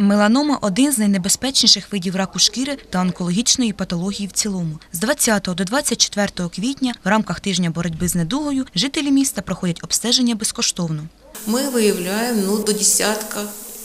Меланома один з найнебезпечніших видів раку шкіри та онкологічної патології в цілому. З 20 до 24 квітня в рамках тижня боротьби з недугою жителі міста проходять обстеження безкоштовно. Мы выявляем ну, до десятка,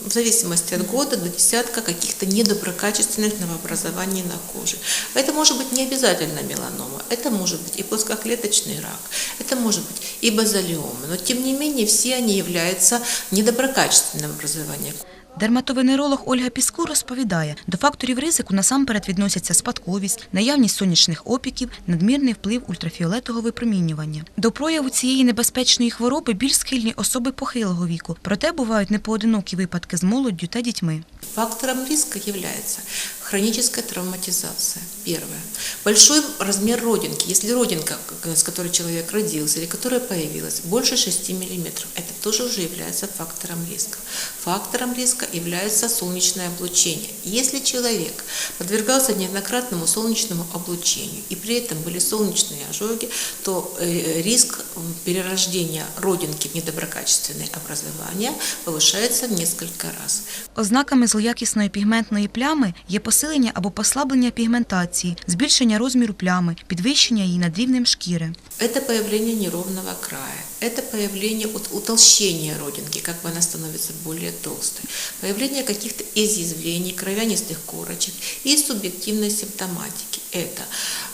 в зависимости от года, до десятка каких-то недоброкачественных новообразований на коже. Это может быть не обязательно меланома, это может быть и плоскоклеточный рак, это может быть и базалиома, но тем не менее все они являются недоброкачественным образованием. Дерматовенеролог Ольга Піску розповідає, до факторів ризику насамперед відносяться спадковість, наявність сонячних опіків, надмірний вплив ультрафіолетового випромінювання. До прояву цієї небезпечної хвороби більш схильні особи похилого віку, проте бувають непоодинокі випадки з молоддю та дітьми. Фактором риска является хроническая травматизация. Первое. Большой размер родинки. Если родинка, к- с которой человек родился или которая появилась, больше 6 мм, это тоже уже является фактором риска. Фактором риска является солнечное облучение. Если человек подвергался неоднократному солнечному облучению и при этом были солнечные ожоги, то э, риск м, перерождения родинки в недоброкачественные образования повышается в несколько раз. Ознаками злоякісної пігментної плями є посилення або послаблення пігментації, збільшення розміру плями, підвищення її над рівнем шкіри. Это появление неровного края, это появление от- утолщения родинки, как бы она становится более толстой, появление каких-то изъязвлений, кровянистых корочек и субъективной симптоматики. Это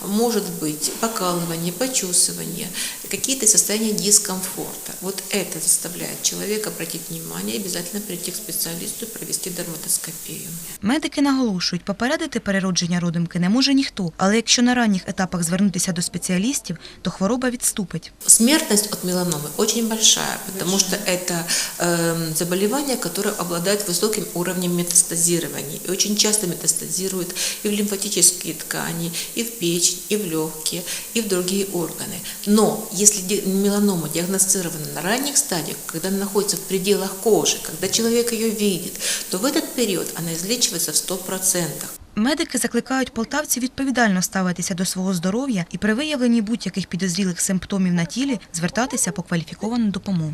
может быть покалывание, почесывание, какие-то состояния дискомфорта. Вот это заставляет человека обратить внимание и обязательно прийти к специалисту и провести дерматоскопию. Медики наголошують, попередити переродження родимки не може ніхто, але якщо на ранніх етапах звернутися до спеціалістів, то хвороба відступить. Смертность от меланомы очень большая, потому что это эм, заболевание, которое обладает высоким уровнем метастазирования. И очень часто метастазирует и в лимфатические ткани, и в печень, и в легкие, и в другие органы. Но если меланома диагностирована на ранних стадиях, когда она находится в пределах кожи, когда человек ее видит, то в этот период она излечивается в 100%. Медики закликають полтавців відповідально ставитися до свого здоров'я і при виявленні будь-яких підозрілих симптомів на тілі звертатися по кваліфіковану допомогу.